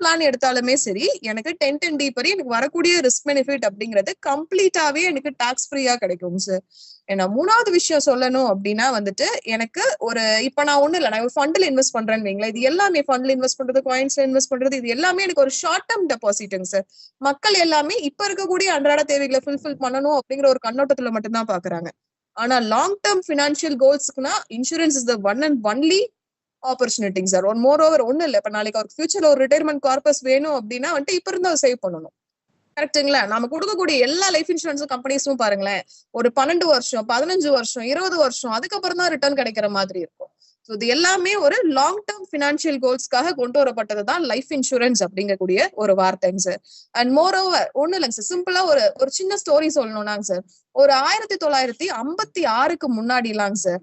Plan எடுத்தாலுமே சரி எனக்கு டென் டென் டி படி எனக்கு வரக்கூடிய ரிஸ்க் பெனிஃபிட் அப்படிங்கிறது கம்ப்ளீட்டாவே எனக்கு டாக்ஸ் ஃப்ரீயா கிடைக்கும் சார் ஏன்னா மூணாவது விஷயம் சொல்லணும் அப்படின்னா வந்துட்டு எனக்கு ஒரு இப்ப நான் ஒண்ணு இல்லை நான் ஒரு ஃபண்ட்ல இன்வெஸ்ட் பண்றேன்னு வைங்களேன். இது எல்லாமே ஃபண்ட்ல இன்வெஸ்ட் பண்றது காயின்ஸ்ல இன்வெஸ்ட் பண்றது இது எல்லாமே எனக்கு ஒரு ஷார்ட் டேர்ம் டெபாசிட்டுங்க சார் மக்கள் எல்லாமே இப்ப இருக்கக்கூடிய அன்றாட தேவைகளை ஃபுல்ஃபில் பண்ணணும் அப்படிங்கிற ஒரு கண்ணோட்டத்துல மட்டும்தான் பாக்குறாங்க. ஆனா long term financial கோல்ஸ்க்குனா insurance is the one and only ஆப்பர்ச்சுனிட்டிங் sir one more over ஒன்றும் இல்லை. இப்ப நாளைக்கு அவருக்கு ஃபியூச்சர்ல ஒரு ரிட்டைர்மெண்ட் கார்பஸ் வேணும் அப்படின்னா வந்துட்டு இப்ப இருந்து சேவ் பண்ணணும். கரெக்ட்டுங்களா நம்ம கொடுக்கக்கூடிய எல்லா லைஃப் இன்சூரன்ஸ் கம்பெனிஸும் பாருங்களேன். ஒரு பன்னெண்டு வருஷம் பதினஞ்சு வருஷம் இருபது வருஷம் அதுக்கப்புறம் தான் ரிட்டர்ன் கிடைக்கிற மாதிரி இருக்கும். ஸோ இது எல்லாமே ஒரு லாங் டேர்ம் ஃபினான்சியல் கோல்ஸ்க்காக கொண்டு வரப்பட்டது தான் லைஃப் இன்சூரன்ஸ் அப்படிங்கக்கூடிய ஒரு வார்த்தைங்க சார் அண்ட் மோர் ஓவர் ஒன்றும் இல்லைங்க சார் சிம்பிளா ஒரு ஒரு சின்ன ஸ்டோரி சொல்லணும்னாங்க சார் ஒரு ஆயிரத்தி தொள்ளாயிரத்தி ஐம்பத்தி ஆறுக்கு முன்னாடிலாங்க சார்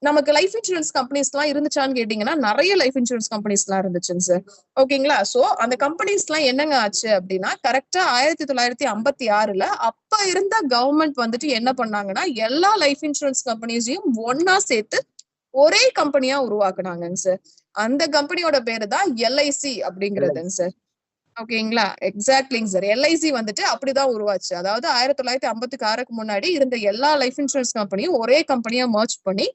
நமக்கு லைஃப் இன்சூரன்ஸ் கம்பெனிஸ் எல்லாம் இருந்துச்சான்னு கேட்டீங்கன்னா நிறைய லைஃப் இன்சூரன்ஸ் கம்பெனிஸ் எல்லாம் இருந்துச்சுங்க சார் ஓகேங்களா சோ அந்த கம்பெனிஸ் எல்லாம் என்னங்க ஆச்சு அப்படின்னா கரெக்டா ஆயிரத்தி தொள்ளாயிரத்தி ஐம்பத்தி ஆறுல அப்ப இருந்த கவர்மெண்ட் வந்துட்டு என்ன பண்ணாங்கன்னா எல்லா லைஃப் இன்சூரன்ஸ் கம்பெனிஸையும் ஒன்னா சேர்த்து ஒரே கம்பெனியா உருவாக்குனாங்க சார் அந்த கம்பெனியோட பேரு தான் எல்ஐசி அப்படிங்கிறதுங்க சார் ஓகேங்களா? எக்ஸாக்ட்லிங்க சார் எல்ஐசி வந்துட்டு அப்படிதான் உருவாச்சு. அதாவது ஆயிரத்தி தொள்ளாயிரத்தி ஐம்பத்துக்கு ஆறுக்கு முன்னாடி இருந்த எல்லா லைஃப் இன்சூரன்ஸ் கம்பெனியும் ஒரே கம்பெனியா மர்ச் பண்ணி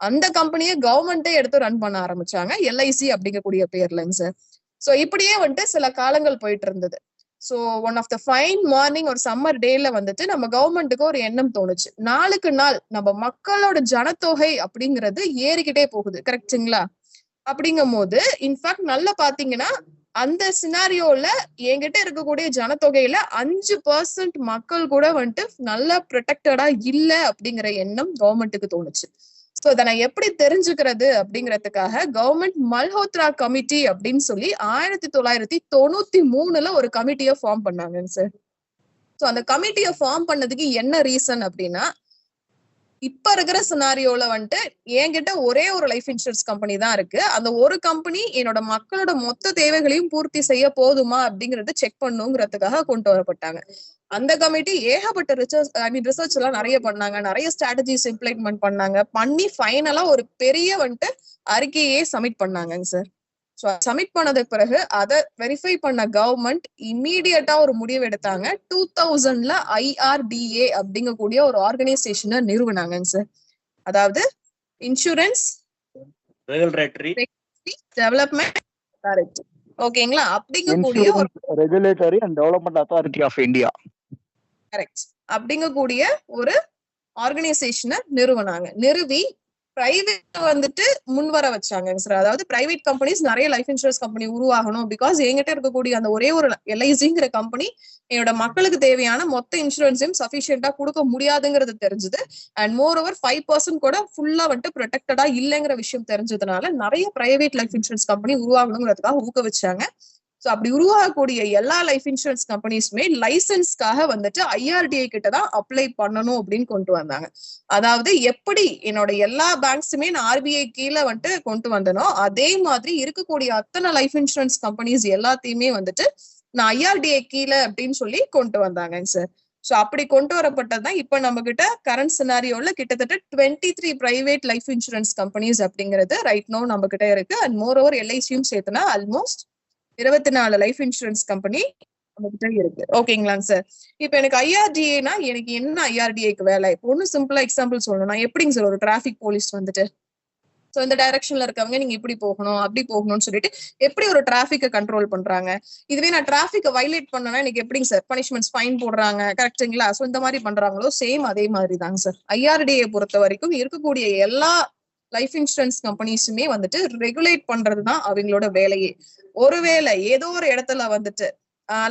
அந்த கம்பெனியை கவர்மெண்டே எடுத்து ரன் பண்ண ஆரம்பிச்சாங்க. எல்ஐசி அப்படிங்கக்கூடிய பேர்லங்க சார் சோ இப்படியே வந்துட்டு சில காலங்கள் போயிட்டு இருந்தது so one of the fine morning ஒரு சம்மர் டேல வந்துட்டு நம்ம கவர்மெண்ட்டுக்கு ஒரு எண்ணம் தோணுச்சு. நாளுக்கு நாள் நம்ம மக்களோட ஜனத்தொகை அப்படிங்கிறது ஏறிக்கிட்டே போகுது. கரெக்டுங்களா அப்படிங்கும் போது இன்ஃபேக்ட் நல்லா பாத்தீங்கன்னா அந்த சினாரியோல என்கிட்ட இருக்கக்கூடிய ஜனத்தொகையில அஞ்சு பர்சன்ட் மக்கள் கூட வந்துட்டு நல்லா ப்ரொடெக்டடா இல்ல அப்படிங்கிற எண்ணம் கவர்மெண்ட்டுக்கு தோணுச்சு. சோ இதை நான் எப்படி தெரிஞ்சுக்கிறது அப்படிங்கறதுக்காக கவர்மெண்ட் மல்ஹோத்ரா கமிட்டி அப்படின்னு சொல்லி ஆயிரத்தி தொள்ளாயிரத்தி தொண்ணூத்தி மூணுல ஒரு கமிட்டியை ஃபார்ம் பண்ணாங்க சார் சோ அந்த கமிட்டியை ஃபார்ம் பண்ணதுக்கு என்ன ரீசன் அப்படின்னா இப்ப இருக்கிற சினாரியோல வந்துட்டு என்கிட்ட ஒரே ஒரு லைஃப் இன்சூரன்ஸ் கம்பெனி தான் இருக்கு. அந்த ஒரு கம்பெனி என்னோட மக்களோட மொத்த தேவைகளையும் பூர்த்தி செய்ய போதுமா அப்படிங்கறத செக் பண்ணுங்கிறதுக்காக கொண்டு வரப்பட்டாங்க. அந்த கமிட்டி ஏகப்பட்ட ரிசர்ச் ஐ மீன் ரிசர்ச் எல்லாம் நிறைய பண்ணாங்க. நிறைய ஸ்ட்ராட்டஜிஸ் இம்ப்ளிமெண்ட் பண்ணாங்க. பண்ணி ஃபைனலா ஒரு பெரிய வந்துட்டு அறிக்கையே சப்மிட் பண்ணாங்கங்க சார் ஸோ சப்மிட் பண்ணதுக்கு பிறகு அதை வெரிஃபை பண்ண கவர்மெண்ட் இம்மீடியட்டா ஒரு முடிவு எடுத்தாங்க. டூ தௌசண்ட்ல ஐஆர்டிஏ அப்படிங்கக்கூடிய ஒரு ஆர்கனைசேஷனை நிறுவனாங்க சார் அதாவது இன்சூரன்ஸ் ரெகுலேட்டரி டெவலப்மெண்ட் அத்தாரிட்டி ஓகேங்களா அப்படிங்கக்கூடிய ஒரு regulatory and development authority of India correct அப்படிங்கக்கூடிய ஒரு ஆர்கனைசேஷனை நிறுவனாங்க. நிறுவி பிரைவேட் வந்துட்டு முன் வர வச்சாங்க சார் அதாவது பிரைவேட் கம்பெனிஸ் நிறைய லைஃப் இன்சூரன்ஸ் கம்பெனி உருவாகணும் பிகாஸ் எங்கிட்ட இருக்கக்கூடிய அந்த ஒரே ஒரு எல்ஐசிங்கிற கம்பெனி என்னோட மக்களுக்கு தேவையான மொத்த இன்சூரன்ஸையும் சஃபிஷியண்டா கொடுக்க முடியாதுங்கிறது தெரிஞ்சது. And more over five percent கூட ஃபுல்லா வந்துட்டு ப்ரொடெக்டடா இல்லைங்கிற விஷயம் தெரிஞ்சதுனால நிறைய பிரைவேட் லைஃப் இன்சூரன்ஸ் கம்பெனி உருவாகணுங்கிறதுக்காக ஊக்குவிச்சாங்க. ஸோ அப்படி உருவாகக்கூடிய எல்லா லைஃப் இன்சூரன்ஸ் கம்பெனிஸுமே லைசன்ஸ்க்காக வந்துட்டு ஐஆர்டிஐ கிட்ட தான் அப்ளை பண்ணணும் அப்படின்னு கொண்டு வந்தாங்க. அதாவது எப்படி என்னோட எல்லா பேங்க்ஸுமே நான் ஆர்பிஐ கீழே வந்துட்டு கொண்டு வந்தனோ அதே மாதிரி இருக்கக்கூடிய அத்தனை லைஃப் இன்சூரன்ஸ் கம்பெனிஸ் எல்லாத்தையுமே வந்துட்டு நான் ஐஆர்டிஐ கீழே அப்படின்னு சொல்லி கொண்டு வந்தாங்க சார் ஸோ அப்படி கொண்டு வரப்பட்டதுதான் இப்ப நம்ம கிட்ட கரண்ட் சினாரியோல கிட்டத்தட்ட twenty three private life insurance companies அப்படிங்கிறது ரைட் நோ நம்ம கிட்ட இருக்கு அண்ட் மோர் ஓவர் எல்ஐசியும் சேர்த்துனா ஆல்மோஸ்ட் இருபத்தி நாலு லைஃப் இன்சூரன்ஸ் கம்பெனி நம்மகிட்ட இருக்கு. ஓகேங்களாங்க சார் இப்ப எனக்கு ஐஆர்டிஏனா எனக்கு என்ன ஐஆர்டிஏக்கு வேலை? இப்போ ஒன்னும் சிம்பிளா எக்ஸாம்பிள் சொல்லணும். நான் எப்படிங்க சார் ஒரு டிராபிக் போலீஸ் வந்துட்டு? சோ இந்த டைரக்ஷன்ல இருக்கவங்க நீங்க இப்படி போகணும் அப்படி போகணும்னு சொல்லிட்டு எப்படி ஒரு டிராஃபிக்கை கண்ட்ரோல் பண்றாங்க? இதுவே நான் டிராஃபிக் வைலேட் பண்ணனா எனக்கு எப்படிங்க சார் பனிஷ்மெண்ட்ஸ் ஃபைன் போடுறாங்க? கரெக்ட்டுங்களா ஸோ இந்த மாதிரி பண்றாங்களோ சேம் அதே மாதிரி தாங்க சார் ஐஆர்டிஏ பொறுத்த வரைக்கும் இருக்கக்கூடிய எல்லா லைஃப் இன்சூரன்ஸ் கம்பெனிஸுமே வந்துட்டு ரெகுலேட் பண்றது தான் அவங்களோட வேலையே. ஒருவேளை ஏதோ ஒரு இடத்துல வந்துட்டு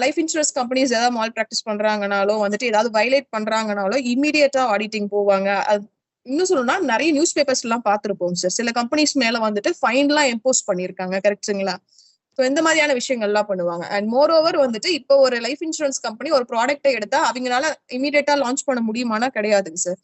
லைஃப் இன்சூரன்ஸ் கம்பெனிஸ் ஏதாவது மால் ப்ராக்டிஸ் பண்றாங்கனாலோ வந்துட்டு ஏதாவது வைலேட் பண்றாங்கனாலோ இமீடியட்டா ஆடிட்டிங் போவாங்க. அது இன்னும் சொல்லணும்னா நிறைய நியூஸ் பேப்பர்ஸ் எல்லாம் பார்த்துருப்போம் சார் சில கம்பெனிஸ் மேல வந்துட்டு ஃபைன் எல்லாம் இம்போஸ் பண்ணிருக்காங்க கரெக்டுங்களா ஸோ இந்த மாதிரியான விஷயங்கள்லாம் பண்ணுவாங்க. அண்ட் மோர் ஓவர் வந்துட்டு இப்போ ஒரு லைஃப் இன்சூரன்ஸ் கம்பெனி ஒரு ப்ராடக்ட்டை எடுத்தா அவங்களால இமீடியட்டா லான்ச் பண்ண முடியுமானா கிடையாதுங்க சார்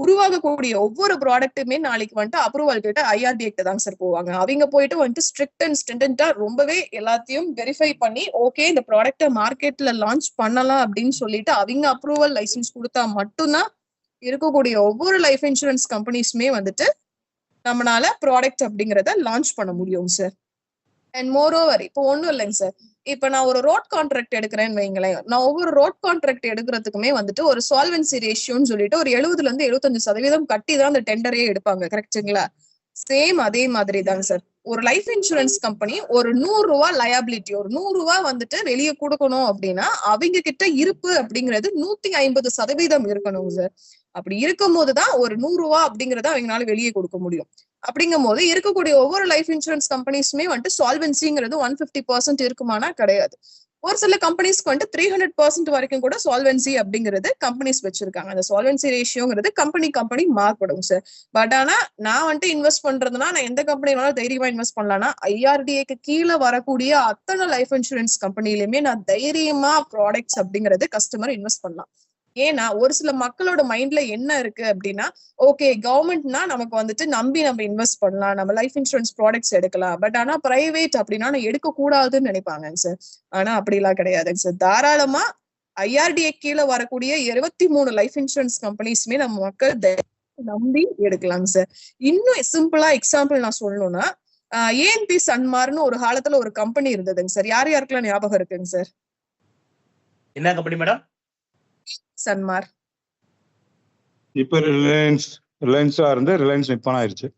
உருவாகக்கூடிய ஒவ்வொரு ப்ராடக்ட்டுமே நாளைக்கு வந்துட்டு அப்ரூவல் கிட்ட ஐஆர்டி கிட்ட தாங்க சார் போவாங்க. அவங்க போயிட்டு வந்துட்டு ஸ்ட்ரிக்ட் அண்ட் ஸ்டெண்டா ரொம்பவே எல்லாத்தையும் வெரிஃபை பண்ணி ஓகே இந்த ப்ராடக்ட்டை மார்க்கெட்ல லான்ச் பண்ணலாம் அப்படின்னு சொல்லிட்டு அவங்க அப்ரூவல் லைசன்ஸ் கொடுத்தா மட்டும்தான் இருக்கக்கூடிய ஒவ்வொரு லைஃப் இன்சூரன்ஸ் கம்பெனிஸுமே வந்துட்டு நம்மளால ப்ராடக்ட் அப்படிங்கறத லான்ச் பண்ண முடியும் சார் அண்ட் மோர் ஓவர் இப்போ ஒண்ணும் இல்லைங்க சார் இப்ப நான் ஒரு ரோட் கான்ட்ராக்ட் எடுக்கிறேன்னு வைங்களேன். நான் ஒவ்வொரு ரோட் கான்ட்ராக்ட் எடுக்கிறதுக்குமே வந்துட்டு ஒரு சால்வன்சி ரேஷியோன்னு சொல்லிட்டு ஒரு எழுபதுல இருந்து எழுபத்தஞ்சு சதவீதம் கட்டி தான் அந்த டெண்டரே எடுப்பாங்க. கரெக்டுங்களா சேம் அதே மாதிரி தாங்க சார் ஒரு லைஃப் இன்சூரன்ஸ் கம்பெனி ஒரு நூறு ரூபா லயபிலிட்டி ஒரு நூறு ரூபா வந்துட்டு வெளியே கொடுக்கணும் அப்படின்னா அவங்க கிட்ட இருப்பு அப்படிங்கிறது நூத்தி ஐம்பது சதவீதம் இருக்கணும் சார் அப்படி இருக்கும் போதுதான் ஒரு நூறு ரூபா அப்படிங்கறத அவங்களால வெளியே கொடுக்க முடியும். அப்படிங்கும் போது இருக்கக்கூடிய ஒவ்வொரு லைஃப் இன்சூரன்ஸ் கம்பெனிஸுமே வந்துட்டு சால்வென்சிங்கிறது ஒன் பிப்டி பர்சன்ட் இருக்குமானா கிடையாது. ஒரு சில கம்பெனிஸ்க்கு வந்துட்டு த்ரீ ஹண்ட்ரட் பர்சன்ட் வரைக்கும் கூட சால்வென்சி அப்படிங்கிறது கம்பெனிஸ் வச்சிருக்காங்க. அந்த சால்வென்சி ரேஷியோங்கிறது கம்பெனி கம்பெனி மாறுபடும் சார் பட் ஆனா நான் வந்துட்டு இன்வெஸ்ட் பண்றதுனா நான் எந்த கம்பெனினாலும் தைரியமா இன்வெஸ்ட் பண்ணலாம்னா ஐஆர்டிஏக்கு கீழே வரக்கூடிய அத்தனை லைஃப் இன்சூரன்ஸ் கம்பெனிலுமே நான் தைரியமா ப்ராடக்ட்ஸ் அப்படிங்கிறது கஸ்டமர் இன்வெஸ்ட் பண்ணலாம். ஏன்னா ஒரு சில மக்களோட மைண்ட்ல என்ன இருக்கு அப்படின்னா ஓகே கவர்மெண்ட்னா நமக்கு வந்துட்டு நம்பி நம்ம இன்வெஸ்ட் பண்ணலாம் நம்ம லைஃப் இன்சூரன்ஸ் ப்ராடக்ட்ஸ் எடுக்கலாம். பட் ஆனா பிரைவேட் அப்படின்னா எடுக்க கூடாதுன்னு நினைப்பாங்க சார் ஆனா அப்படிலாம் கிடையாதுங்க சார் தாராளமா ஐஆர்டிஏ கீழே வரக்கூடிய இருபத்தி மூணு லைஃப் இன்சூரன்ஸ் கம்பெனிஸுமே நம்ம மக்கள் நம்பி எடுக்கலாங்க சார் இன்னும் சிம்பிளா எக்ஸாம்பிள் நான் சொல்லணும்னா ஏஎன்பி சன்மார்னு ஒரு காலத்துல ஒரு கம்பெனி இருந்ததுங்க சார் யார் யாருக்கெல்லாம் ஞாபகம் இருக்குங்க சார் என்ன கம்பெனி மேடம் சன்மார். இப்ப ரிலையன்ஸ் ரிலையன்ஸா இருந்து ரிலையன்ஸ் நிப்பான் ஆயிருச்சு.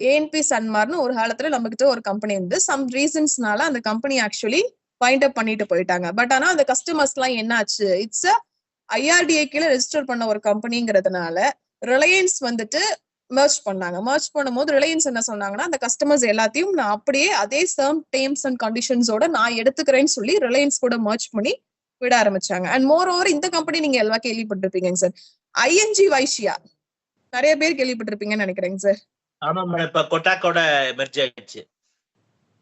ஏஎன்பி சன்மார்னு ஒரு காலத்துல நம்ம கிட்ட ஒரு கம்பெனி இருந்து சம் ரீசன்ஸ்னால அந்த கம்பெனி ஆக்சுவலி ஃபைண்ட் அப் பண்ணிட்டு போயிட்டாங்க. பட் ஆனா அந்த கஸ்டமர்ஸ் எல்லாம் என்னாச்சு இட்ஸ் ஐஆர்டிஏ கீழே ரெஜிஸ்டர் பண்ண ஒரு கம்பெனிங்கிறதுனால ரிலையன்ஸ் வந்துட்டு மர்ஜ் பண்ணாங்க. மர்ஜ் பண்ணும்போது ரிலையன்ஸ் என்ன சொன்னாங்கன்னா அந்த கஸ்டமர்ஸ் எல்லாத்தையும் நான் அப்படியே அதே சர்ம் டேர்ம்ஸ் அண்ட் கண்டிஷன்ஸோட நான் எடுத்துக்கிறேன்னு சொல்லி ரிலையன்ஸ் கூட மர்ஜ் பண்ணி விட ஆரம்பிச்சாங்க. அண்ட் மோர் ஓவர் இந்த கம்பெனி நீங்க எல்லாம் கேள்விப்பட்டிருப்பீங்க சார் ஐஎன்ஜி வைஷியா நிறைய பேர் கேள்விப்பட்டிருப்பீங்கன்னு நினைக்கிறேங்க சார் ஆமா இப்ப கொட்டாக்கோட மெர்ஜ் ஆயிடுச்சு.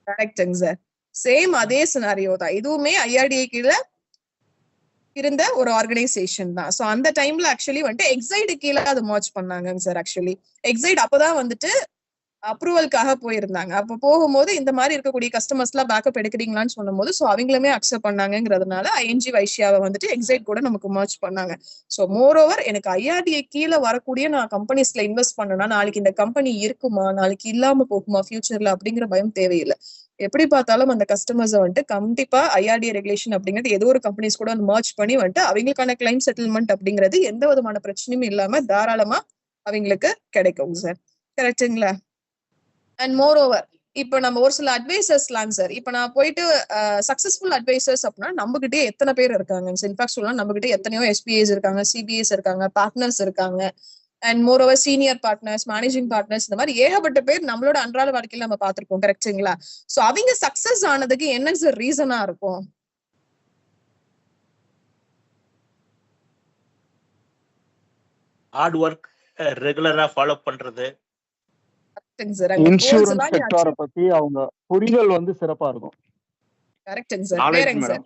கரெக்டுங்க சார் சேம் அதே சினாரியோ தான். இதுவுமே ஐஆர்டிஏ கீழே இருந்த ஒரு ஆர்கனைசேஷன் தான். சோ அந்த டைம்ல ஆக்சுவலி வந்துட்டு எக்ஸைடு கீழே அது மர்ச் பண்ணாங்கங்க சார் ஆக்சுவலி எக்ஸைட் அப்பதான் வந்துட்டு அப்ரூவல்காக போயிருந்தாங்க. அப்ப போகும்போது இந்த மாதிரி இருக்கக்கூடிய கஸ்டமர்ஸ் எல்லாம் பேக்கப் எடுக்கிறீங்களான்னு சொல்லும்போது சோ அவங்களுமே அக்செப்ட் பண்ணாங்கிறதுனால ஐஎன்ஜி வைஷ்யாவை வந்துட்டு எக்ஸைட் கூட நமக்கு மர்ச் பண்ணாங்க. சோ மோர் ஓவர் எனக்கு ஐஆர்டிஐ கீழே வரக்கூடிய நான் கம்பெனிஸ்ல இன்வெஸ்ட் பண்ணனா நாளைக்கு இந்த கம்பெனி இருக்குமா நாளைக்கு இல்லாம போகுமா ஃபியூச்சர்ல அப்படிங்கிற பயம் தேவையில்லை. எப்படி பார்த்தாலும் அந்த கஸ்டமர்ஸ் வந்துட்டு கண்டிப்பா ஐஆர்டிஏ ரெகுலேஷன் அப்படிங்கிறது ஏதோ ஒரு கம்பெனிஸ் கூட வந்து மர்ச் பண்ணி வந்துட்டு அவங்களுக்கான கிளைம் செட்டில்மெண்ட் அப்படிங்கிறது எந்த விதமான பிரச்சனையும் இல்லாம தாராளமா அவங்களுக்கு கிடைக்கும் சார் கரெக்டுங்களா அண்ட் மோர் ஓவர் இப்போ நம்ம ஒரு சில அட்வைசர்ஸ்லாம் சார் இப்போ நான் போயிட்டு சக்சஸ்ஃபுல் அட்வைசர்ஸ் அப்படின்னா நம்ம கிட்டே எத்தனை பேர் இருக்காங்க? இன்ஃபேக்ட் சொல்லலாம் நம்ம கிட்டே எத்தனையோ எஸ்பிஐஸ் இருக்காங்க சிபிஎஸ் இருக்காங்க பார்ட்னர்ஸ் இருக்காங்க. And moreover senior partners managing partners இந்த மாதிரி ஏகப்பட்ட பேர் நம்மளோட அன்றாட வாழ்க்கையில நம்ம பார்த்திருக்கோம் கரெக்டுங்களா சோ அவங்க சக்சஸ் ஆனதுக்கு என்ன சார் ரீசனா இருக்கும்? ஹார்ட் ஒர்க் ரெகுலரா ஃபாலோ பண்றது இன்சூரன்ஸ் செக்டாரை பத்தி அவங்க புரிதல் வந்து சிறப்பா இருக்கும். கரெக்டுங்க சார் வேறங்க சார்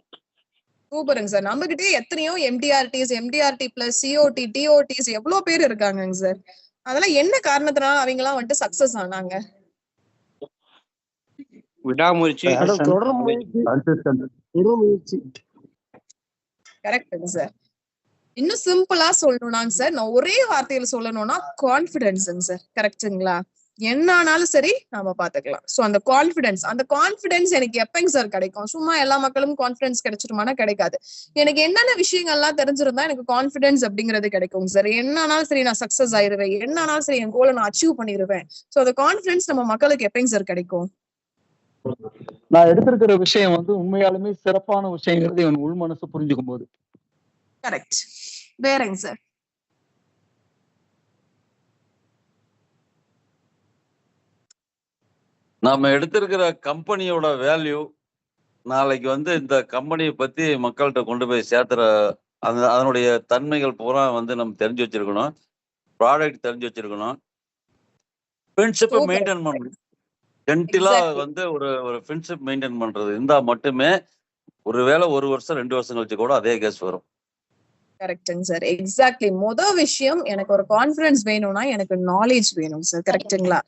சூப்பருங்க சார் நம்ம கிட்டே எத்தனையோ MDRTs MDRT plus COT TOTs எவ்வளவு பேர் இருக்காங்கங்க சார் அதெல்லாம் என்ன காரணத்தினால அவங்க எல்லாம் வந்துட்டு சக்சஸ் ஆனாங்க? விடாமுயற்சி. Passion, தொடர் முயற்சி consistent. தொடர் முயற்சி கரெக்டுங்க சார் இன்னும் சிம்பிளா சொல்லணும்னாங்க சார் நான் ஒரே வார்த்தையில சொல்லணும்னா கான்பிடன்ஸுங்க சார் கரெக்ட்டுங்களா என்ன ஆனாலும் சரி நாம பாத்துக்கலாம். சோ அந்த கான்பிடன்ஸ் அந்த கான்பிடன்ஸ் எனக்கு எப்பங்க சார் கிடைக்கும்? சும்மா எல்லா மக்களும் கான்பிடன்ஸ் கிடைச்சிருமானா கிடைக்காது. எனக்கு என்னென்ன விஷயங்கள்லாம் தெரிஞ்சிருந்தா எனக்கு கான்பிடன்ஸ் அப்படிங்கிறது கிடைக்கும் சார் என்ன ஆனாலும் சரி நான் சக்சஸ் ஆயிருவேன். என்ன ஆனாலும் சரி என் கோலை நான் அச்சீவ் பண்ணிடுவேன் சோ அந்த கான்பிடன்ஸ் நம்ம மக்களுக்கு எப்பங்க சார் கிடைக்கும்? நான் எடுத்திருக்கிற விஷயம் வந்து உண்மையாலுமே சிறப்பான விஷயங்கிறது இவன் உள் மனசு புரிஞ்சுக்கும் போது கரெக்ட் வேறங்க சார் நாம எடுத்திருக்கிற கம்பெனியோட வேல்யூ நாளைக்கு வந்து இந்த கம்பெனியை பத்தி மக்கள்கிட்ட கொண்டு போய் சேர்த்துற அந்த அதனுடைய தன்மைகள் பூரா வந்து நம்ம தெரிஞ்சு வச்சிருக்கணும். ப்ராடக்ட் தெரிஞ்சு வச்சிருக்கணும். ஃப்ரெண்ட்ஷிப்பை. மெயின்டைன் பண்ணணும். ஜென்டிலா. வந்து ஒரு ஒரு ஃப்ரெண்ட்ஷிப் மெயின்டைன் பண்றது. இருந்தா மட்டுமே ஒருவேளை ஒரு வருஷம் ரெண்டு வருஷம் கழிச்சு கூட அதே கேஸ் வரும். கரெக்டுங்க சார் எக்ஸாக்ட்லி முத விஷயம் எனக்கு ஒரு கான்பிடன்ஸ் வேணும்னா எனக்கு நாலேஜ் வேணும் சார் கரெக்ட்டுங்களா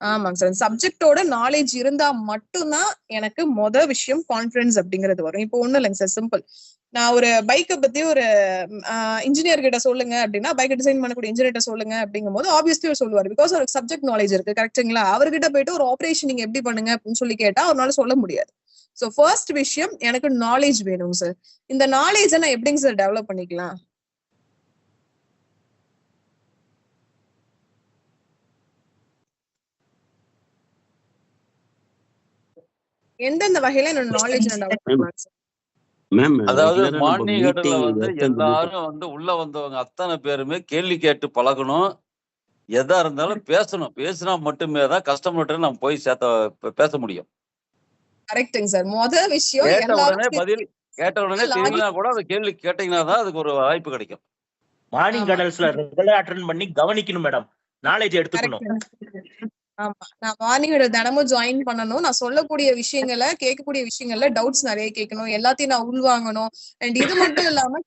ஆமாங்க சார். சப்ஜெக்டோட நாலேஜ் இருந்தா மட்டும்தான் எனக்கு மொத விஷயம் கான்ஃபிடன்ஸ் அப்படிங்கிறது வரும். இப்போ ஒண்ணும் இல்லைங்க சார். சிம்பிள் நான் ஒரு பைக்கை பத்தி ஒரு இன்ஜினியர் கிட்ட சொல்லுங்க அப்படின்னா பைக் டிசைன் பண்ணக்கூடிய இன்ஜினியர் சொல்லுங்க அப்படிங்கும் போது ஆப்வியஸ்லி அவர் சொல்லுவார். பிகாஸ் அவருக்கு சப்ஜெக்ட் நாலேஜ் இருக்கு. கரெக்ட்டுங்களா அவர்கிட்ட போயிட்டு ஒரு ஆப்ரேஷன் நீங்க எப்படி பண்ணுங்க அப்படின்னு சொல்லி கேட்டா அவனால சொல்ல முடியாது. ஸோ ஃபர்ஸ்ட் விஷயம் எனக்கு நாலேஜ் வேணும் சார். இந்த நாலேஜை நான் எப்படிங்க சார் டெவலப் பண்ணிக்கலாம்? எந்தெந்த வகையில என்னோட நாலேஜ் அதாவது மார்னிங் ஹெட்ல வந்து எல்லாரும் வந்து உள்ள வந்தவங்க அத்தனை பேருமே கேள்வி கேட்டு பழகணும். எதா இருந்தாலும் பேசணும். பேசினா மட்டுமே தான் கஸ்டமர்கிட்ட நம்ம போய் சேர்த்த பேச முடியும். கரெக்ட்டுங்க சார் மொத விஷயம் கேட்ட உடனே எல்லாரும் பதில் கேட்ட உடனே. தெரியலனா கூட அந்த கேள்வி கேட்டீங்கன்னா தான் அதுக்கு ஒரு வாய்ப்பு கிடைக்கும். மார்னிங். கடல்ஸ்ல ரெகுலர் அட்டன் பண்ணி கவனிக்கணும் மேடம் நாலேஜ் எடுத்துக்கணும். ஆமா. நான் மார்னிங் தினமும் ஜாயின் பண்ணணும். நான் சொல்லக்கூடிய விஷயங்களை கேட்கக்கூடிய விஷயங்கள்ல டவுட்ஸ் நிறைய கேட்கணும். எல்லாத்தையும் நான் உள்வாங்கணும். அண்ட் இது மட்டும் இல்லாம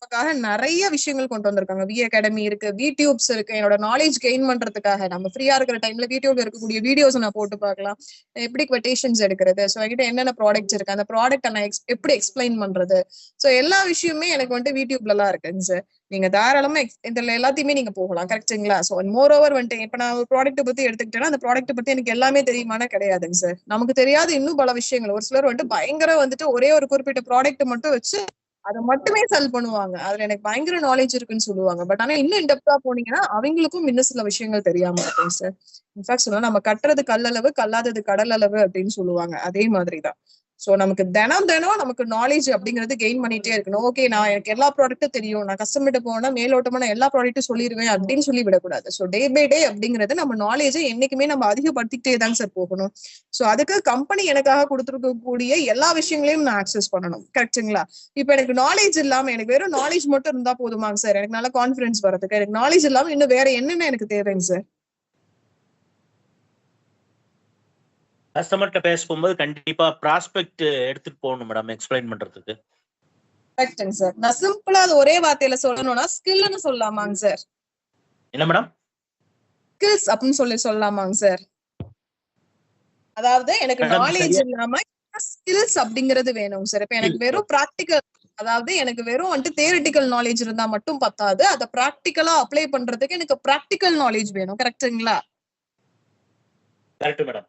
நமக்காக நிறைய விஷயங்கள் கொண்டு வந்திருக்காங்க. வி அகாடமி இருக்கு வி டியூப்ஸ் இருக்கு. என்னோட நாலேஜ் கெயின் பண்றதுக்காக நம்ம ஃப்ரீயா இருக்கிற டைம்ல வி இருக்கக்கூடிய வீடியோஸ் நான் போட்டு பார்க்கலாம். எப்படி கொட்டேஷன்ஸ் எடுக்கிறது? ஸோ என்கிட்ட என்னென்ன ப்ராடக்ட்ஸ் இருக்கு? அந்த ப்ராடக்ட் நான் எப்படி எக்ஸ்பிளைன் பண்றது? ஸோ எல்லா விஷயமே எனக்கு வந்துட்டு வீடியூப்ல எல்லாம் இருக்குங்க சார் நீங்க தாராளமா இதுல எல்லாத்தையுமே நீங்க போகலாம் கரெக்ட்டுங்களா சோ மோர் ஓவர் வந்துட்டு இப்ப நான் ஒரு ப்ராடக்ட் பத்தி எடுத்துக்கிட்டேன்னா அந்த ப்ராடக்ட் பத்தி எனக்கு எல்லாமே தெரியுமானா கிடையாதுங்க சார் நமக்கு தெரியாத இன்னும் பல விஷயங்கள். ஒரு சிலர் வந்துட்டு பயங்கர வந்துட்டு ஒரே ஒரு குறிப்பிட்ட ப்ராடக்ட் மட்டும் வச்சு அதை மட்டுமே செல் பண்ணுவாங்க. அதுல எனக்கு பயங்கர நாலேஜ் இருக்குன்னு சொல்லுவாங்க. பட் ஆனா இன்னும் இன்டெப்தா போனீங்கன்னா அவங்களுக்கும் இன்னும் சில விஷயங்கள் தெரியாம இருக்கும் சார் இன்ஃபேக்ட் சொன்னா நம்ம கட்டுறது கல்லளவு கல்லாதது கடல் அளவு அப்படின்னு சொல்லுவாங்க. அதே மாதிரிதான். சோ நமக்கு தினம் தினம் நமக்கு நாலேஜ் அப்படிங்கிறது கெயின் பண்ணிட்டே இருக்கணும். ஓகே நான் எனக்கு எல்லா ப்ராடக்ட்டும் தெரியும். நான் கஸ்டமர்கிட்ட போனா மேலோட்டமா நான் எல்லா ப்ராடக்ட்டும் சொல்லிடுவேன் அப்படின்னு சொல்லி விடக்கூடாது. ஸோ டே பை டே அப்படிங்கிறது நம்ம நாலேஜை என்னைக்குமே நம்ம அதிகப்படுத்திக்கிட்டே தாங்க சார் போகணும். ஸோ அதுக்கு கம்பெனி எனக்காக கொடுத்துருக்கக்கூடிய எல்லா விஷயங்களையும் நான் ஆக்சஸ் பண்ணணும். கரெக்ட்டுங்களா இப்போ எனக்கு நாலேஜ் இல்லாம எனக்கு வெறும் நாலேஜ் மட்டும் இருந்தா போதுமாங்க சார் எனக்கு நல்ல கான்ஃபிடன்ஸ் வரதுக்கு எனக்கு நாலேஜ் இல்லாம இன்னும் வேற என்னென்ன எனக்கு தேவைங்க சார் கஸ்டமர்கிட்ட பேச போகும்போது கண்டிப்பா ப்ராஸ்பெக்ட் எடுத்துட்டு போகணும் மேடம் எக்ஸ்பிளைன் பண்றதுக்கு. கரெக்ட்டுங்க சார் நான் சிம்பிளா அது ஒரே வார்த்தையில சொல்லணும்னா ஸ்கில்னு சொல்லலாமாங்க சார் என்ன மேடம் ஸ்கில்ஸ் அப்படின்னு சொல்லி சொல்லலாமாங்க சார் அதாவது எனக்கு நாலேஜ் இல்லாம ஸ்கில்ஸ் அப்படிங்கிறது வேணும் சார் இப்ப எனக்கு வெறும் பிராக்டிக்கல் அதாவது எனக்கு வெறும் வந்துட்டு தியரிட்டிக்கல் நாலேஜ் இருந்தா மட்டும் பத்தாது. அதை ப்ராக்டிக்கலா அப்ளை பண்றதுக்கு எனக்கு ப்ராக்டிக்கல் நாலேஜ் வேணும். கரெக்ட்டுங்களா கரெக்ட் மேடம்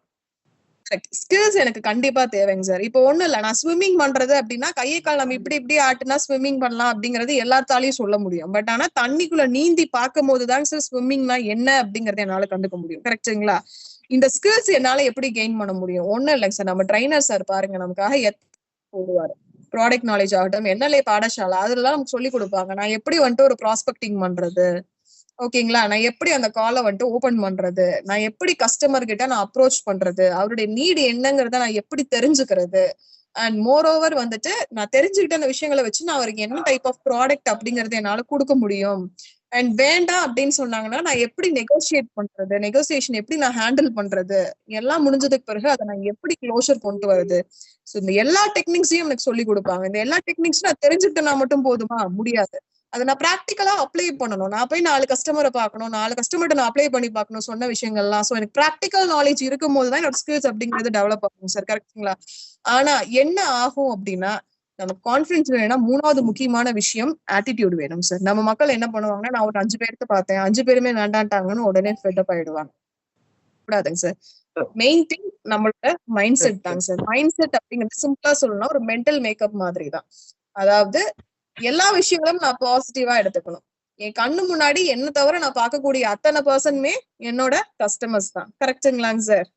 ஸ்கில்ஸ் எனக்கு கண்டிப்பா தேவைங்க சார் இப்போ ஒண்ணு இல்ல நான் ஸ்விம்மிங் பண்றது அப்படின்னா கையை கால் நம்ம இப்படி இப்படி ஆட்டுனா ஸ்விம்மிங் பண்ணலாம் அப்படிங்கறது எல்லாத்தாலையும் சொல்ல முடியும். பட் ஆனா தண்ணிக்குள்ள நீந்தி பார்க்கும் போதுதாங்க சார் ஸ்விம்மிங்னா என்ன அப்படிங்கறத என்னால கண்டுக்க முடியும். கரெக்ட்டுங்களா இந்த ஸ்கில்ஸ் என்னால எப்படி கெயின் பண்ண முடியும்? ஒண்ணும் இல்லைங்க சார் நம்ம ட்ரைனர் சார் பாருங்க நமக்காக எத் போடுவாரு. ப்ராடக்ட் நாலேஜ் ஆகட்டும் என்னலே பாடசாலை அதெல்லாம் நமக்கு சொல்லி கொடுப்பாங்க. நான் எப்படி வந்துட்டு ஒரு ப்ராஸ்பெக்டிங் பண்றது? ஓகேங்களா? நான் எப்படி அந்த காலை வந்துட்டு ஓபன் பண்றது? நான் எப்படி கஸ்டமர் கிட்ட நான் அப்ரோச் பண்றது? அவருடைய நீடு என்னங்கிறத நான் எப்படி தெரிஞ்சுக்கிறது? அண்ட் மோர் ஓவர் வந்துட்டு நான் தெரிஞ்சுக்கிட்ட அந்த விஷயங்களை வச்சு நான் அவருக்கு என்ன டைப் ஆஃப் ப்ராடக்ட் அப்படிங்கறது என்னால கொடுக்க முடியும்? அண்ட் வேண்டாம் அப்படின்னு சொன்னாங்கன்னா நான் எப்படி நெகோசியேட் பண்றது? நெகோசியேஷன் எப்படி நான் ஹேண்டில் பண்றது? எல்லாம் முடிஞ்சதுக்கு பிறகு அதை நான் எப்படி க்ளோஷர் கொண்டு வருது ஸோ இந்த எல்லா டெக்னிக்ஸையும் எனக்கு சொல்லி கொடுப்பாங்க. இந்த எல்லா டெக்னிக்ஸும் நான் தெரிஞ்சுக்கிட்டேன்னா மட்டும் போதுமா? முடியாது. அதை நான் ப்ராக்டிக்கலா அப்ளை பண்ணணும். நான் போய் நாலு கஸ்டமரை பார்க்கணும். நாலு கஸ்டமர்ட்ட நான் அப்ளை பண்ணி பார்க்கணும் சொன்ன விஷயங்கள்லாம். ஸோ எனக்கு ப்ராக்டிக்கல் நாலேஜ் இருக்கும் போது தான் என்னோட ஸ்கில்ஸ் அப்படிங்கிறது டெவலப் ஆகும் சார் கரெக்ட்டுங்களா ஆனா என்ன ஆகும் அப்படின்னா நமக்கு கான்ஃபிடன்ஸ் வேணும்னா மூணாவது முக்கியமான விஷயம் ஆட்டிடியூட் வேணும் சார் நம்ம மக்கள் என்ன பண்ணுவாங்கன்னா நான் ஒரு அஞ்சு பேருக்கு பார்த்தேன். அஞ்சு பேருமே வேண்டான்ட்டாங்கன்னு உடனே ஃபெட்டப் ஆயிடுவாங்க. கூடாதுங்க சார் மெயின் திங் நம்மளோட மைண்ட் செட் தாங்க சார் மைண்ட் செட் அப்படிங்கிறது சிம்பிளா சொல்லணும்னா ஒரு மென்டல் மேக்கப் மாதிரி தான் அதாவது எல்லா விஷயங்களும் நான் பாசிட்டிவா எடுத்துக்கணும். என் கண்ணு முன்னாடி என்ன தவிர நான் பார்க்கக்கூடிய அத்தனை பர்சனுமே என்னோட கஸ்டமர்ஸ் தான். கரெக்டுங்களாங்க சார்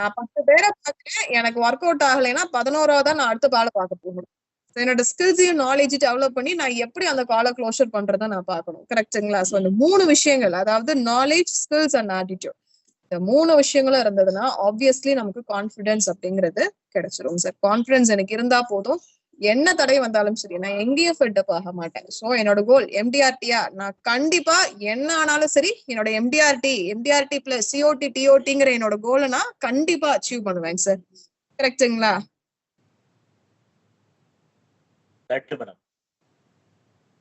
நான் பத்து பேரை பார்க்கிறேன். எனக்கு ஒர்க் அவுட் ஆகலைன்னா பதினோராவதா நான் அடுத்த காலை பார்க்க போகணும். என்னோட ஸ்கில்ஸையும் நாலேஜ் டெவலப் பண்ணி நான் எப்படி அந்த காலை க்ளோஷர் பண்றதை நான் பார்க்கணும். கரெக்டுங்களா ஸோ அந்த மூணு விஷயங்கள் அதாவது நாலேஜ் ஸ்கில்ஸ் அண்ட் ஆட்டிடியூட் இந்த மூணு விஷயங்களும் இருந்ததுன்னா ஆப்வியஸ்லி நமக்கு கான்ஃபிடன்ஸ் அப்படிங்கிறது கிடைச்சிரும் சார் கான்ஃபிடன்ஸ் எனக்கு இருந்தா போதும். என்ன தடை வந்தாலும் சரி நான் எங்கேயும் ஃபெட்டப் ஆக மாட்டேன். ஸோ என்னோட கோல் எம்டிஆர்டியா நான் கண்டிப்பா என்ன ஆனாலும் சரி என்னோட எம்டிஆர்டி எம்டிஆர்டி பிளஸ் சிஓடி டிஓடிங்கிற என்னோட கோலை நான் கண்டிப்பா அச்சீவ் பண்ணுவேன் சார் கரெக்ட்டுங்களா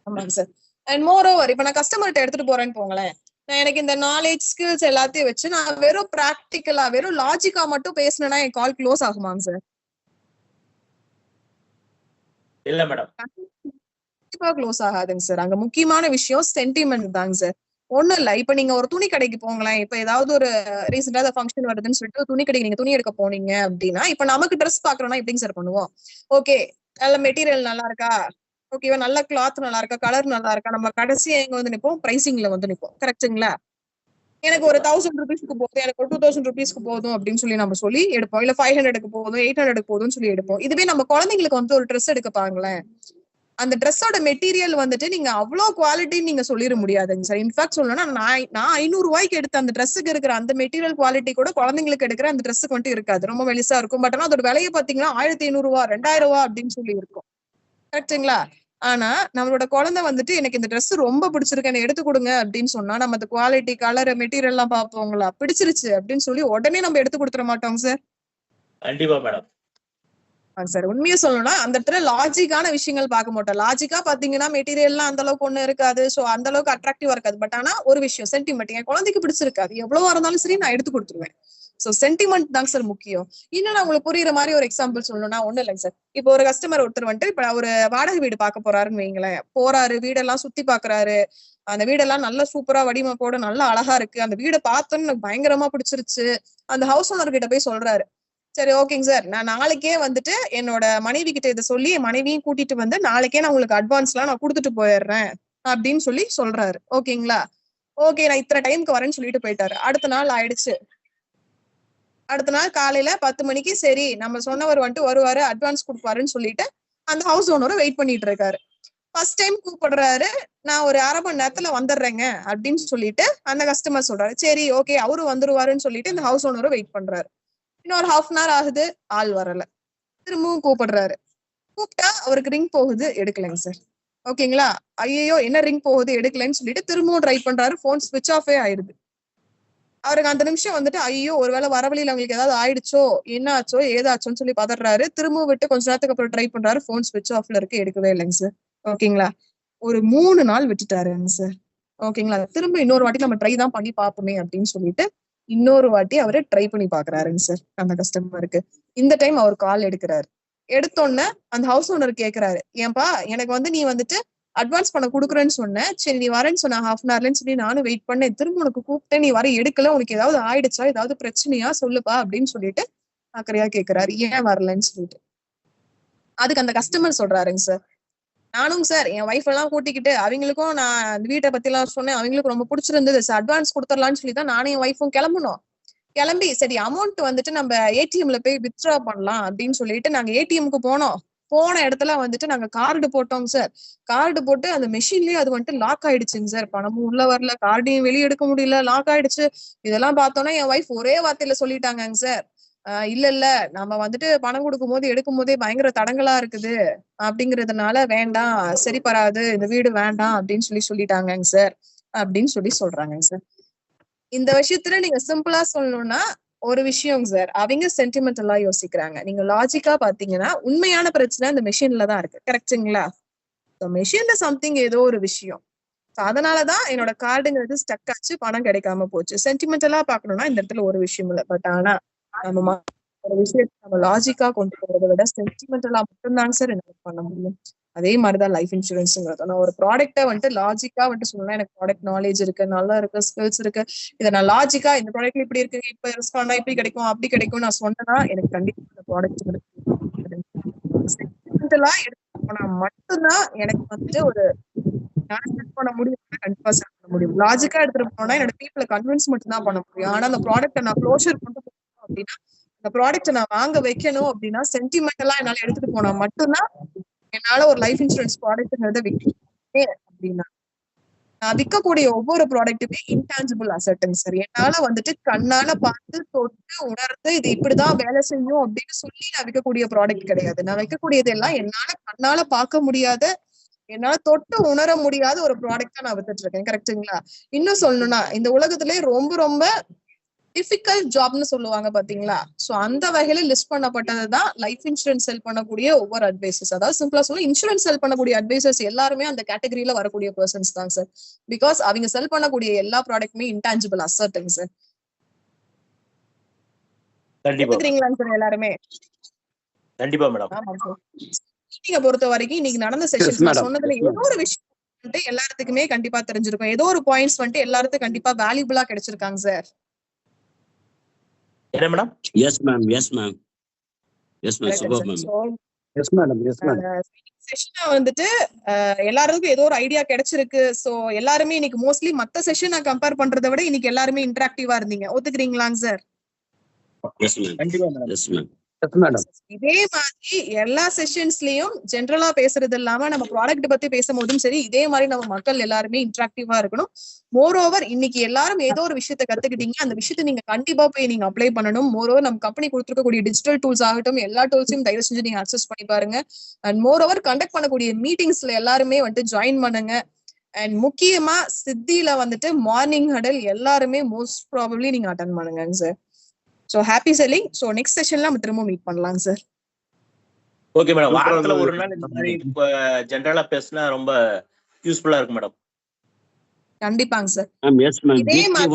ஆமாங்க சார் அண்ட் மோர் ஓவர் இப்ப நான் கஸ்டமர்கிட்ட எடுத்துட்டு போறேன்னு போங்களேன். நான் எனக்கு இந்த நாலேஜ் ஸ்கில்ஸ் எல்லாத்தையும் வச்சு நான் வெறும் ப்ராக்டிக்கலா வெறும் லாஜிக்கா மட்டும் பேசினேன்னா என் கால் க்ளோஸ் ஆகுமாங்க சார் இல்ல மேடம் கண்டிப்பா க்ளோஸ் ஆகாதுங்க சார் அங்க முக்கியமான விஷயம் சென்டிமெண்ட் தாங்க சார் ஒண்ணும் இல்ல. இப்ப நீங்க ஒரு துணி கடைக்கு போங்களேன். இப்ப ஏதாவது ஒரு ரீசெண்டா ஃபங்க்ஷன் வருதுன்னு சொல்லிட்டு ஒரு துணி கடைக்கு நீங்க துணி எடுக்க போனீங்க அப்படின்னா இப்ப நமக்கு ட்ரெஸ் பாக்குறோம்னா எப்படிங்க சார் பண்ணுவோம்? ஓகே நல்ல மெட்டீரியல் நல்லா இருக்கா? ஓகேவா நல்ல கிளாத் நல்லா இருக்கா? கலர் நல்லா இருக்கா? நம்ம கடைசியா எங்க வந்து நிப்போம்? பிரைசிங்ல வந்து நிப்போம். கரெக்ட்டுங்களா எனக்கு ஒரு தௌசண்ட் ருபீஸ்க்கு போதும் எனக்கு ஒரு டூ தௌசண்ட் ருபீஸ்க்கு போதும் அப்படின்னு சொல்லி நம்ம சொல்லி எடுப்போம். இல்ல ஃபைவ் ஹண்ட்ரடுக்கு போதும் எயிட் ஹண்ட்ரடுக்கு போதும்னு சொல்லி எடுப்போம். இதுவே நம்ம குழந்தைங்களுக்கு வந்து ஒரு ட்ரெஸ் எடுக்க அந்த ட்ரெஸ்ஸோட மெட்டீரியல் வந்துட்டு நீங்க அவ்வளவு குவாலிட்டி நீங்க சொல்லிட முடியாதுங்க சார் இன்ஃபேக்ட் சொல்லணும்னா நான் நான் ஐநூறு ரூபாய்க்கு எடுத்த அந்த ட்ரெஸ்ஸுக்கு இருக்கிற அந்த மெட்டீரியல் குவாலிட்டி கூட குழந்தைங்களுக்கு எடுக்கிற அந்த ட்ரெஸ்ஸுக்கு வந்துட்டு இருக்காது. ரொம்ப மெலிசா இருக்கும். பட் ஆனா அதோட விலையை பாத்தீங்கன்னா ஆயிரத்தி ஐநூறு ரூபா ரெண்டாயிரம் ரூபா அப்படின்னு சொல்லி இருக்கும். கரெக்ட்டுங்களா ஆனா நம்மளோட குழந்தை வந்துட்டு எனக்கு இந்த Dress ரொம்ப பிடிச்சிருக்கு எனக்கு எடுத்து கொடுங்க அப்படின்னு சொன்னா நம்ம அந்த குவாலிட்டி கலர் மெட்டீரியல் எல்லாம் பார்ப்போங்களா பிடிச்சிருச்சு அப்படின்னு சொல்லி உடனே நம்ம எடுத்து கொடுத்துட மாட்டோங்க சார் கண்டிப்பா மேடம் சார் உண்மையை சொல்லணும்னா அந்த இடத்துல லாஜிக்கான விஷயங்கள் பார்க்க மாட்டோம். லாஜிக்கா பாத்தீங்கன்னா மெட்டீரியல்லாம் அந்த அளவுக்கு ஒண்ணு இருக்காது. சோ அந்த அளவுக்கு அட்ராக்டிவா இருக்காது. பட் ஆனா ஒரு விஷயம் சென்டிமெண்ட் என் குழந்தைக்கு பிடிச்சிருக்காது எவ்வளவா இருந்தாலும் சரி நான் எடுத்து கொடுத்துருவேன். சோ சென்டிமெண்ட் தாங்க சார் முக்கியம். இன்னும் நான் உங்களுக்கு புரியுற மாதிரி ஒரு எக்ஸாம்பிள் சொல்லணும்னா ஒண்ணும் இல்லைங்க சார் இப்போ ஒரு கஸ்டமர் ஒருத்தர் வந்துட்டு இப்ப ஒரு வாடகை வீடு பார்க்க போறாருன்னு வைங்களேன். போறாரு வீடெல்லாம் சுத்தி பாக்குறாரு அந்த வீடெல்லாம் நல்ல சூப்பரா வடிவமைப்போட நல்லா அழகா இருக்கு. அந்த வீடை பார்த்தோன்னு எனக்கு பயங்கரமா பிடிச்சிருச்சு. அந்த ஹவுஸ் ஓனர் கிட்ட போய் சொல்றாரு. சரி ஓகேங்க சார் நான் நாளைக்கே வந்துட்டு என்னோட மனைவி கிட்ட இதை சொல்லி என் மனைவியும் கூட்டிட்டு வந்து நாளைக்கே நான் உங்களுக்கு அட்வான்ஸ் எல்லாம் நான் கொடுத்துட்டு போயிடுறேன் அப்படின்னு சொல்லி சொல்றாரு. ஓகேங்களா ஓகே நான் இத்தனை டைம்க்கு வரேன்னு சொல்லிட்டு போயிட்டாரு. அடுத்த நாள் ஆயிடுச்சு. அடுத்த நாள் காலையில பத்து மணிக்கு சரி நம்ம சொன்னவர் வந்துட்டு வருவாரு அட்வான்ஸ் கொடுப்பாருன்னு சொல்லிட்டு அந்த ஹவுஸ் ஓனரும் வெயிட் பண்ணிட்டு இருக்காரு. ஃபர்ஸ்ட் டைம் கூப்பிடுறாரு நான் ஒரு அரை மணி நேரத்துல வந்துடுறேங்க அப்படின்னு சொல்லிட்டு அந்த கஸ்டமர் சொல்றாரு. சரி ஓகே அவரு வந்துருவாருன்னு சொல்லிட்டு இந்த ஹவுஸ் ஓனரும் வெயிட் பண்றாரு. இன்னொரு ஹாஃப் அன் ஹவர் ஆகுது ஆள் வரல. திரும்பவும் கூப்பிடுறாரு. கூப்பிட்டா அவருக்கு ரிங் போகுது எடுக்கலைங்க சார் ஓகேங்களா ஐயோ என்ன ரிங் போகுது எடுக்கலைன்னு சொல்லிட்டு திரும்பவும் ட்ரை பண்றாரு போன் ஸ்விட்ச் ஆஃபே ஆயிடுது அவருக்கு அந்த நிமிஷம் வந்துட்டு ஐயோ ஒருவேளை வரவழியில அவங்களுக்கு ஏதாவது ஆயிடுச்சோ என்ன ஆச்சோ ஏதாச்சோன்னு சொல்லி பதறாரு. திரும்பவும் விட்டு கொஞ்ச நேரத்துக்கு அப்புறம் ட்ரை பண்றாரு. போன் ஸ்விட்ச் ஆஃப்ல இருக்கு எடுக்கவே இல்லைங்க சார் ஓகேங்களா ஒரு மூணு நாள் விட்டுட்டாருங்க சார் ஓகேங்களா திரும்ப இன்னொரு வாட்டி நம்ம ட்ரை தான் பண்ணி பார்ப்போமே அப்படின்னு சொல்லிட்டு இன்னொரு வாட்டி அவரு ட்ரை பண்ணி பாக்குறாருங்க சார் அந்த கஸ்டமருக்கு இந்த டைம் அவர் கால் எடுக்கிறாரு. எடுத்தோடனே அந்த ஹவுஸ் ஓனர் கேக்குறாரு. ஏன்பா எனக்கு வந்து நீ வந்துட்டு அட்வான்ஸ் பண்ண குடுக்குறேன்னு சொன்னேன். சரி நீ வரேன்னு சொன்ன ஹாஃப் அன் ஹவர்லன்னு சொல்லி நானும் வெயிட் பண்ணேன். திரும்ப உனக்கு கூப்பிட்டேன் நீ வர எடுக்கல உனக்கு ஏதாவது ஆயிடுச்சா ஏதாவது பிரச்சனையா சொல்லுப்பா அப்படின்னு சொல்லிட்டு அக்கறையா கேக்குறாரு. ஏன் வரலன்னு சொல்லிட்டு. அதுக்கு அந்த கஸ்டமர் சொல்றாருங்க சார் நானும் சார் என் ஒய்ஃப் எல்லாம் கூட்டிக்கிட்டு அவங்களுக்கும் நான் இந்த வீட்டை பத்தி எல்லாம் சொன்னேன். அவங்களுக்கும் ரொம்ப பிடிச்சிருந்தது. சார் அட்வான்ஸ் கொடுத்துடலாம்னு சொல்லி தான் நானும் என் ஒய்ஃபும் கிளம்பணும் கிளம்பி சரி அமௌண்ட் வந்துட்டு நம்ம ஏடிஎம்ல போய் வித்ட்ரா பண்ணலாம் அப்படின்னு சொல்லிட்டு நாங்க ஏடிஎம்க்கு போனோம். போன இடத்துல வந்துட்டு நாங்க கார்டு போட்டோம் சார் கார்டு போட்டு அந்த மெஷின்லயே அது வந்துட்டு லாக் ஆயிடுச்சுங்க சார் பணமும் உள்ள வரல கார்டையும் வெளியே எடுக்க முடியல லாக் ஆயிடுச்சு. இதெல்லாம் பார்த்தோன்னா என் ஒய்ஃப் ஒரே வார்த்தையில சொல்லிட்டாங்கங்க சார் இல்ல இல்ல. நம்ம வந்துட்டு பணம் கொடுக்கும் போது எடுக்கும் போதே பயங்கர தடங்களா இருக்குது. அப்படிங்கறதுனால வேண்டாம். சரி பராது. இந்த வீடு வேண்டாம். அப்படின்னு சொல்லி சொல்லிட்டாங்கங்க சார் அப்படின்னு சொல்லி சொல்றாங்கங்க சார் இந்த விஷயத்துல நீங்க சிம்பிளா சொல்லணும்னா ஒரு விஷயம் சார் அவங்க சென்டிமெண்டலா யோசிக்கிறாங்க. நீங்க லாஜிக்கா பாத்தீங்கன்னா உண்மையான பிரச்சனை அந்த மெஷின்ல தான் இருக்கு. கரெக்ட்டுங்களா மெஷின்ல சம்திங் ஏதோ ஒரு விஷயம். அதனாலதான் என்னோட கார்டுங்கிறது ஸ்டக் ஆச்சு பணம் கிடைக்காம போச்சு. சென்டிமெண்டலா பாக்கணும்னா இந்த இடத்துல ஒரு விஷயம் இல்ல. பட் ஆனா நம்ம ஒரு விஷயத்தை நம்ம லாஜிக்கா கொண்டு போறதை விட சென்டிமெண்டலா மட்டும்தாங்க சார் என்ன பண்ண முடியும். அதே மாதிரிதான் லைஃப் இன்சூரன்ஸ்ங்கிறது நான் ஒரு ப்ராடக்ட்டை வந்துட்டு லாஜிக்கா வந்துட்டு சொல்லலாம் எனக்கு ப்ராடக்ட் நாலேஜ் இருக்கு நல்லா இருக்கு ஸ்கில்ஸ் இருக்கு. இதை நான் லாஜிக்கா இந்த ப்ராடக்ட்ல இப்படி இருக்கு இப்ப யூஸ் இப்படி கிடைக்கும் அப்படி கிடைக்கும் நான் சொன்னேன்னா எனக்கு கண்டிப்பா இந்த ப்ராடக்ட் சென்டிமெண்டலா எடுத்து போனா மட்டும்தான் எனக்கு வந்துட்டு ஒரு செட் பண்ண முடியும் கண்டிப்பா செட் பண்ண முடியும். லாஜிக்கா எடுத்துட்டு போனா என்னோட பீப்புள கன்வின்ஸ் மட்டும் தான் பண்ண முடியும். ஆனா அந்த ப்ராடக்ட்டை நான் க்ளோஷர் கொண்டு போகணும் அப்படின்னா அந்த ப்ராடக்ட்டை நான் வாங்க வைக்கணும் அப்படின்னா சென்டிமெண்டலா என்னால எடுத்துட்டு போனா மட்டும்தான் என்னால ஒரு லைஃப் இன்சூரன்ஸ் ப்ராடக்ட்ங்கிறத விற்க அப்படின்னா நான் விற்கக்கூடிய ஒவ்வொரு ப்ராடக்ட்டுமே இன்டான்ஜிபிள் அசட்டுங்க சார் என்னால வந்துட்டு கண்ணால பார்த்து தொட்டு உணர்ந்து இது இப்படிதான் வேலை செய்யும் அப்படின்னு சொல்லி நான் விற்கக்கூடிய ப்ராடக்ட் கிடையாது. நான் வைக்கக்கூடியது எல்லாம் என்னால கண்ணால பார்க்க முடியாத என்னால தொட்டு உணர முடியாத ஒரு ப்ராடக்ட் நான் வித்துட்டு இருக்கேன். கரெக்ட்டுங்களா இன்னும் சொல்லணும்னா இந்த உலகத்திலே ரொம்ப ரொம்ப டிஃபிகல்ட் ஜாப்னு சொல்லுவாங்க பாத்தீங்களா? சோ அந்த வகையில லிஸ்ட் பண்ணப்பட்டது தான் லைஃப் இன்சூரன்ஸ் செல் பண்ணக்கூடிய ஒவ்வொரு அட்வைசஸ் அதாவது சிம்பிளா சொல்ல இன்சூரன்ஸ் செல் பண்ணக்கூடிய அட்வைசர்ஸ் எல்லாருமே அந்த கேட்டகரியில வரக்கூடிய பர்சன்ஸ் தான் சார் பிகாஸ் அவங்க செல் பண்ணக்கூடிய எல்லா ப்ராடக்ட்டுமே இன்டான்ஜிபிள் அசர்ட்டுங்க சார் கண்டிப்பா. சார் எல்லாருமே. கண்டிப்பா மேடம் நீங்க பொறுத்த வரைக்கும் இன்னைக்கு நடந்த madam. சொன்னதுல ஏதோ ஒரு விஷயம் வந்துட்டு எல்லாத்துக்குமே கண்டிப்பா தெரிஞ்சிருக்கும். ஏதோ ஒரு பாயிண்ட்ஸ் வந்துட்டு எல்லாத்துக்கும் கண்டிப்பா வேல்யூபிளா கிடைச்சிருக்காங்க சார் என்ன madam yes ma'am yes ma'am yes ma'am super ma'am yes madam yes madam செஷனை வந்துட்டு அஹ், எல்லாருக்கும் ஏதோ ஒரு ஐடியா கிடைச்சிருக்கு. சோ எல்லாருமே இன்னைக்கு மோஸ்ட்லி மத்த செஷனை கம்பேர் பண்றதை விட இன்னைக்கு எல்லாருமே இன்டராக்டிவா இருந்தீங்க. ஒத்துக்கிறீங்களாங்க சார் எஸ் மேம் கண்டிப்பா மேடம் எஸ் மேம் இதே மாதிரி எல்லா செஷன்ஸ்லயும் ஜென்ரலா பேசுறது இல்லாம நம்ம ப்ராடக்ட் பத்தி பேசும்போதும் சரி இதே மாதிரி நம்ம மக்கள் எல்லாருமே இன்ட்ராக்டிவா இருக்கணும். மோர் ஓவர் இன்னைக்கு எல்லாரும் ஏதோ ஒரு விஷயத்த கத்துக்கிட்டீங்க. அந்த விஷயத்த நீங்க கண்டிப்பா போய் நீங்க அப்ளை பண்ணணும். மோர் ஓவர் நம்ம கம்பெனி கொடுத்துருக்கக்கூடிய டிஜிட்டல் டூல்ஸ் ஆகட்டும் எல்லா டூல்ஸையும் தயவு செஞ்சு நீங்க அக்சஸ் பண்ணி பாருங்க. அண்ட் மோர் ஓவர் கண்டக்ட் பண்ணக்கூடிய மீட்டிங்ஸ்ல எல்லாருமே வந்துட்டு ஜாயின் பண்ணுங்க. அண்ட் முக்கியமா சித்தியில வந்துட்டு மார்னிங் ஹடல் எல்லாருமே மோஸ்ட் ப்ராபப்ளி நீங்க அட்டன் பண்ணுங்க sir so happy selling so next செஷன்ல நம்ம திரும்ப மீட் பண்ணலாம் சார் ஓகே மேடம் வாரத்துல. ஒரு நாள் இந்த மாதிரி ஜென்ரலா பேசினா ரொம்ப யூஸ்ஃபுல்லா இருக்கும் மேடம் கண்டிப்பாங்க சார் மேம் எஸ் மேம் இதே மாதிரி